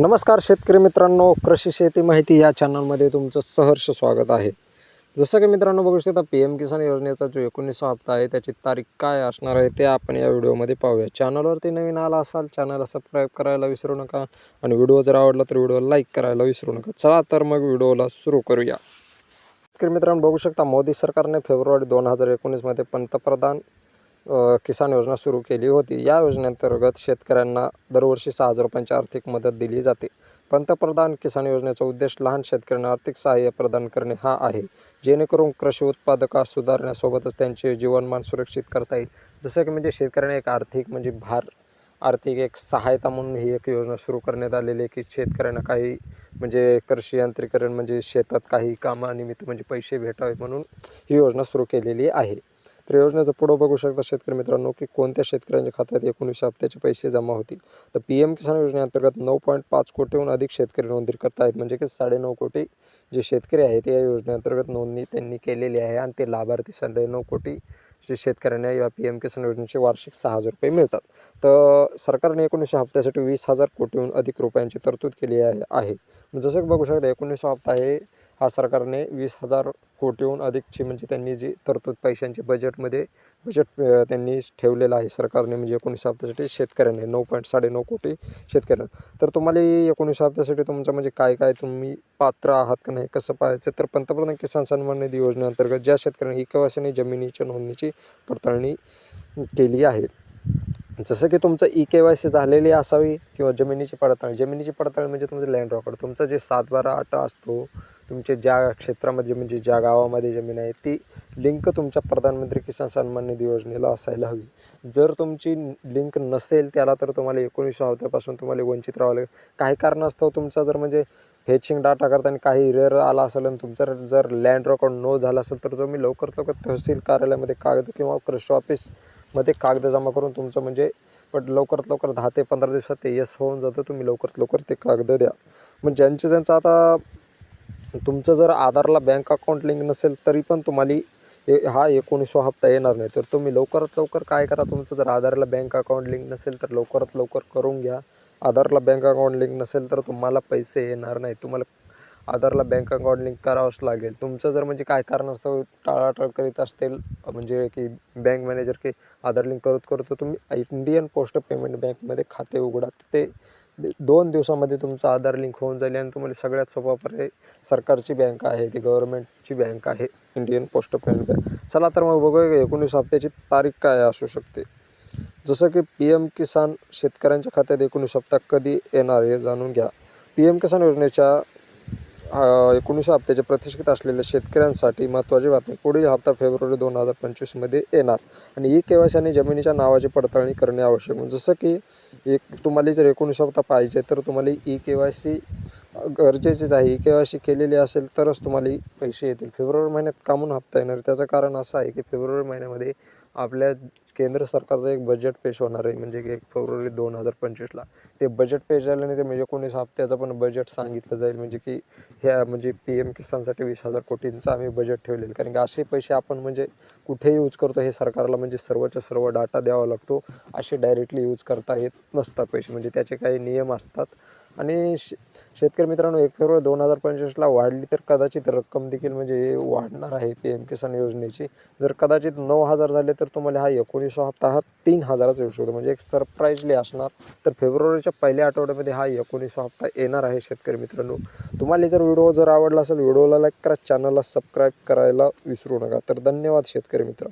नमस्कार शेतकरी मित्रांनो कृषी शेती माहिती या चॅनलमध्ये तुमचं सहर्ष स्वागत आहे. जसं की मित्रांनो बघू शकता पी एम किसान योजनेचा जो एकोणीसवा हप्ता आहे त्याची तारीख काय असणार आहे ते आपण या व्हिडिओमध्ये पाहूया. चॅनलवरती नवीन आला असाल चॅनलला सबस्क्राईब करायला विसरू नका आणि व्हिडिओ जर आवडला तर व्हिडिओ लाईक करायला विसरू नका. चला तर मग व्हिडिओला सुरू करूया. शेतकरी मित्रांनो बघू शकता मोदी सरकारने फेब्रुवारी दोन हजार एकोणीसमध्ये पंतप्रधान किसान योजना सुरू केली होती. या योजनेअंतर्गत शेतकऱ्यांना दरवर्षी सहा हजार रुपयांची आर्थिक मदत दिली जाते. पंतप्रधान किसान योजनेचा उद्देश लहान शेतकऱ्यांना आर्थिक सहाय्य प्रदान करणे हा आहे. जेणेकरून कृषी उत्पादका सुधारण्यासोबतच त्यांचे जीवनमान सुरक्षित करता येईल. जसं की म्हणजे शेतकऱ्यांना एक आर्थिक म्हणजे भार आर्थिक एक सहायता म्हणून ही एक योजना सुरू करण्यात आलेली आहे की शेतकऱ्यांना काही म्हणजे कृषी यांत्रिकरण म्हणजे शेतात काही कामानिमित्त म्हणजे पैसे भेटावे म्हणून ही योजना सुरू केलेली आहे. तर योजनेचं पुढं बघू शकता शेतकरी मित्रांनो की कोणत्या शेतकऱ्यांच्या खात्यात एकोणीसशे हप्त्याचे पैसे जमा होतील? तर पी एम किसान योजनेअंतर्गत नऊ पॉईंट पाच कोटीहून अधिक शेतकरी नोंदणी करत आहेत म्हणजे की साडेनऊ कोटी जे शेतकरी आहेत या योजनेअंतर्गत नोंदणी त्यांनी केलेली आहे आणि ते लाभार्थी साडेनऊ कोटी जे शेतकऱ्यांना या पी एम किसान योजनेचे वार्षिक सहा हजार रुपये मिळतात. तर सरकारने एकोणीसशे हप्त्यासाठी वीस हजार कोटीहून अधिक रुपयांची तरतूद केली आहे. आहे. जसं की बघू शकता एकोणीसशे हप्ता आहे हा सरकारने वीस हजार कोटीहून अधिकची म्हणजे त्यांनी जी तरतूद पैशांची बजेटमध्ये बजेट त्यांनी ठेवलेलं आहे सरकारने म्हणजे एकोणीसशे हप्त्यासाठी शेतकऱ्यांनी नऊ पॉईंट साडेनऊ कोटी शेतकऱ्यांना. तर तुम्हाला एकोणीसशे हप्त्यासाठी तुमचं म्हणजे काय काय तुम्ही पात्र आहात का नाही कसं पाहायचं? तर पंतप्रधान किसान सन्मान निधी योजनेअंतर्गत ज्या शेतकऱ्यांनी इकवासाने जमिनीच्या नोंदणीची पडताळणी केली आहे. जसं की तुमचं ई के वाय सी झालेली असावी किंवा जमिनीची पडताळणी जमिनीची पडताळणी म्हणजे तुमचं लँड रॉकर तुमचं जे सात बारा आठ असतो तुमचे ज्या क्षेत्रामध्ये म्हणजे ज्या गावामध्ये जमीन आहे ती लिंक तुमच्या प्रधानमंत्री किसान सन्मान निधी योजनेला असायला हवी. जर तुमची लिंक नसेल त्याला तर तुम्हाला एकोणीसशे हवत्यापासून तुम्हाला वंचित राहावं लागेल. काही कारणास्तव तुमचा जर म्हणजे फेचिंग डाटा करताना काही रेअर आला असेल आणि तुमचं जर लँड रेकॉर्ड नो झाला असेल तर तुम्ही लवकरात लवकर तहसील कार्यालयामध्ये कागद किंवा कृषी ऑफिसमध्ये कागद जमा करून तुमचं म्हणजे पण लवकरात लवकर दहा ते पंधरा दिवसात ते यस होऊन जातं. तुम्ही लवकरात लवकर ते कागद द्या. मग ज्यांचे ज्यांचं आता तुमचं जर आधारला बँक अकाउंट लिंक नसेल तरी पण तुम्हाला ए हा एकोणीसवा हप्ता येणार नाही. तर तुम्ही लवकरात लवकर काय करा तुमचं जर आधारला बँक अकाउंट लिंक नसेल तर लवकरात लवकर करून घ्या. आधारला बँक अकाउंट लिंक नसेल तर तुम्हाला पैसे येणार नाही. तुम्हाला आधारला बँक अकाउंट लिंक करावंच लागेल. तुमचं जर म्हणजे काय कारणास्तव टाळाटाळ करीत असतील म्हणजे की बँक मॅनेजर की आधार लिंक करत करत तुम्ही इंडियन पोस्ट पेमेंट बँकमध्ये खाते उघडा. ते दोन दिवसामध्ये तुमचं आधार लिंक होऊन जाईल आणि तुम्हाला सगळ्यात सोपा पर्याय सरकारची बँक आहे ती गव्हर्नमेंटची बँक आहे इंडियन पोस्ट पेमेंट बँक चला तर मग बघूया एकोणीस हप्त्याची तारीख काय असू शकते. जसं की पी एम किसान शेतकऱ्यांच्या खात्यात एकोणीस हप्ता कधी येणार हे जाणून घ्या. पी एम किसान योजनेच्या एकोणीसशे हप्त्याचे प्रतिष्ठित असलेल्या शेतकऱ्यांसाठी महत्त्वाची बातमी पुढील हप्ता फेब्रुवारी दोन हजार पंचवीसमध्ये येणार. आणि ई के आणि जमिनीच्या नावाची पडताळणी करणे आवश्यक जसं की एक तुम्हाला जर एकोणीस हप्ता पाहिजे तर तुम्हाला ई के वाय सी गरजेचीच आहे. ई के वाय सी केलेली असेल तरच तुम्हाला पैसे येतील. फेब्रुवारी महिन्यात कामून हप्ता येणार त्याचं कारण असं आहे की फेब्रुवारी महिन्यामध्ये आपल्या केंद्र सरकारचं एक बजेट पेश होणार आहे. म्हणजे की एक फेब्रुवारी दोन हजार पंचवीसला. ते बजेट पेश झाल्याने ते म्हणजे एकोणीस हप्त्याचं पण बजेट सांगितलं जाईल. म्हणजे की ह्या म्हणजे पी एम किसानसाठी वीस हजार कोटींचं आम्ही बजेट ठेवलेलं. कारण की असे पैसे आपण म्हणजे कुठे यूज करतो हे सरकारला म्हणजे सर्वच्या सर्व डाटा द्यावा लागतो. असे डायरेक्टली यूज करता येत नसतात पैसे. म्हणजे त्याचे काही नियम असतात. आणि शे शेतकरी मित्रांनो एक दोन हजार पंचवीसला वाढली तर कदाचित रक्कम देखील म्हणजे वाढणार आहे पी एम किसान योजनेची. जर कदाचित नऊ हजार झाले तर तुम्हाला हा एकोणीसवा हप्ता हा तीन हजाराचा येऊ शकतो. म्हणजे एक सरप्राईजली असणार. तर फेब्रुवारीच्या पहिल्या आठवड्यामध्ये हा एकोणीसवा हप्ता येणार आहे शेतकरी मित्रांनो. तुम्हाला जर व्हिडिओ जर आवडला असेल व्हिडिओला लाईक करा चॅनलला सबस्क्राईब करायला विसरू नका. तर धन्यवाद शेतकरी मित्र.